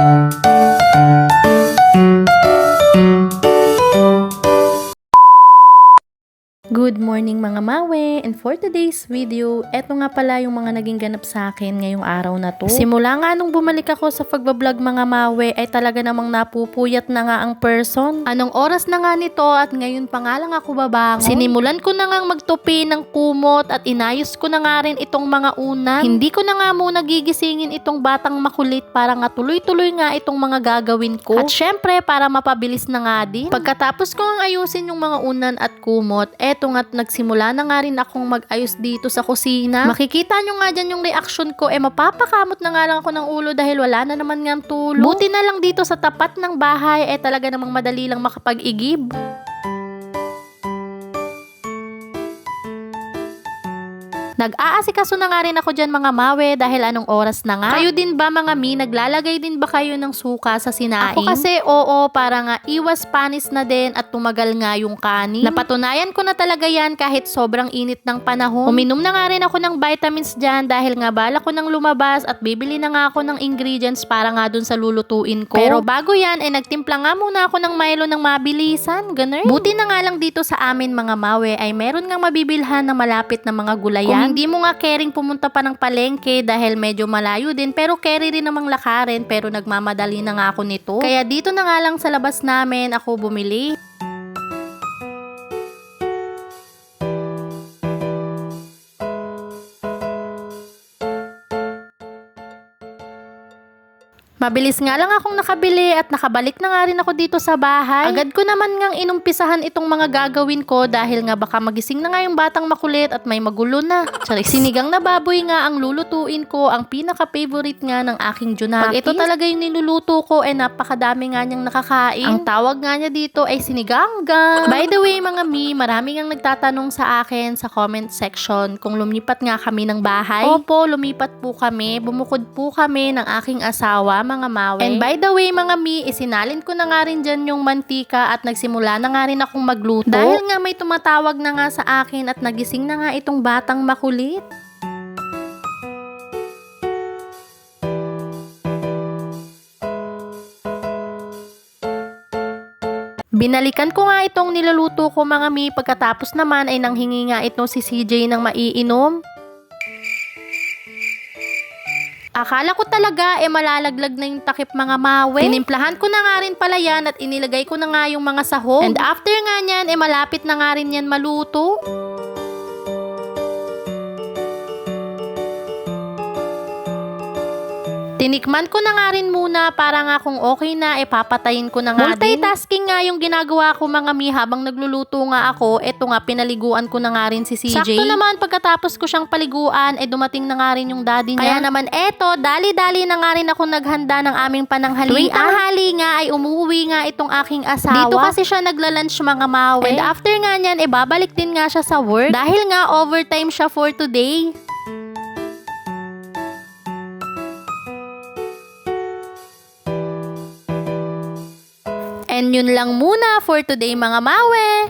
you Good morning mga mawe! And for today's video, eto nga pala yung mga naging ganap sa akin ngayong araw na to. Simula nga nung bumalik ako sa pagbablog mga mawe ay talaga namang napupuyat na nga ang person. Anong oras na nga nito at ngayon pa nga lang ako babangon. Sinimulan ko na nga magtupi ng kumot at inayos ko na nga rin itong mga unan. Hindi ko na nga muna gigisingin itong batang makulit para nga tuloy-tuloy nga itong mga gagawin ko. At syempre para mapabilis na nga din. Pagkatapos ko ang ayusin yung mga unan at kumot, eto nga't nagsimula na nga rin akong mag-ayos dito sa kusina. Makikita nyo nga dyan yung reaction ko, eh mapapakamot na nga lang ako ng ulo dahil wala na naman nga tulog. Buti na lang dito sa tapat ng bahay, eh talaga namang madali lang makapag-igib. Nag-aasikaso na nga rin ako dyan mga mawe dahil anong oras na nga. Kayo din ba mga mi, naglalagay din ba kayo ng suka sa sinaing? Ako kasi oo, para nga iwas panis na din at tumagal nga yung kanin. Napatunayan ko na talaga yan kahit sobrang init ng panahon. Uminom na nga rin ako ng vitamins dyan dahil nga bala ko nang lumabas at bibili na nga ako ng ingredients para nga dun sa lulutuin ko. Pero bago yan, eh nagtimpla nga muna ako ng Milo ng mabilisan. Ganun. Buti na nga lang dito sa amin mga mawe ay meron nga mabibilhan na malapit na mga gulayan. Kung hindi mo nga caring pumunta pa ng palengke dahil medyo malayo din pero carry rin namang lakarin pero nagmamadali na nga ako nito. Kaya dito na nga lang sa labas namin ako bumili. Mabilis nga lang akong nakabili at nakabalik na nga rin ako dito sa bahay. Agad ko naman ngang inumpisahan itong mga gagawin ko dahil nga baka magising na nga yung batang makulit at may magulo na. Charis. Sinigang na baboy nga ang lulutuin ko, ang pinaka-favorite nga ng aking Junakis. Pag ito talaga yung niluluto ko, eh napakadami nga niyang nakakain. Ang tawag nga niya dito ay siniganggang. By the way mga mi, marami nga nagtatanong sa akin sa comment section kung lumipat nga kami ng bahay. Opo, lumipat po kami. Bumukod po kami ng aking asawa, mga mawe. And by the way, mga mi, isinalin ko na nga rin dyan yung mantika at nagsimula na nga rin akong magluto. Dahil nga may tumatawag na nga sa akin at nagising na nga itong batang makulit. Binalikan ko nga itong niluluto ko mga mi pagkatapos naman ay nanghingi nga itong si CJ ng maiinom. Akala ko talaga eh malalaglag na yung takip mga mawe. Tinimplahan ko na nga rin pala yan at inilagay ko na nga yung mga sahog. And after nga niyan eh malapit na nga rin yan maluto. Tinikman ko na nga rin muna para nga kung okay na, eh papatayin ko na nga din. Multitasking nga yung ginagawa ko mga mi habang nagluluto nga ako. Eto nga, pinaliguan ko na nga rin si CJ. Sakto naman, pagkatapos ko siyang paliguan, eh dumating na nga rin yung daddy niya. Kaya naman eto, dali-dali na nga rin ako naghanda ng aming pananghalian. Tuwing tanghali nga ay umuwi nga itong aking asawa. Dito kasi siya nagla-lunch mga mawe. And after nga niyan, eh babalik din nga siya sa work. Dahil nga overtime siya for today. And yun lang muna for today mga mawe.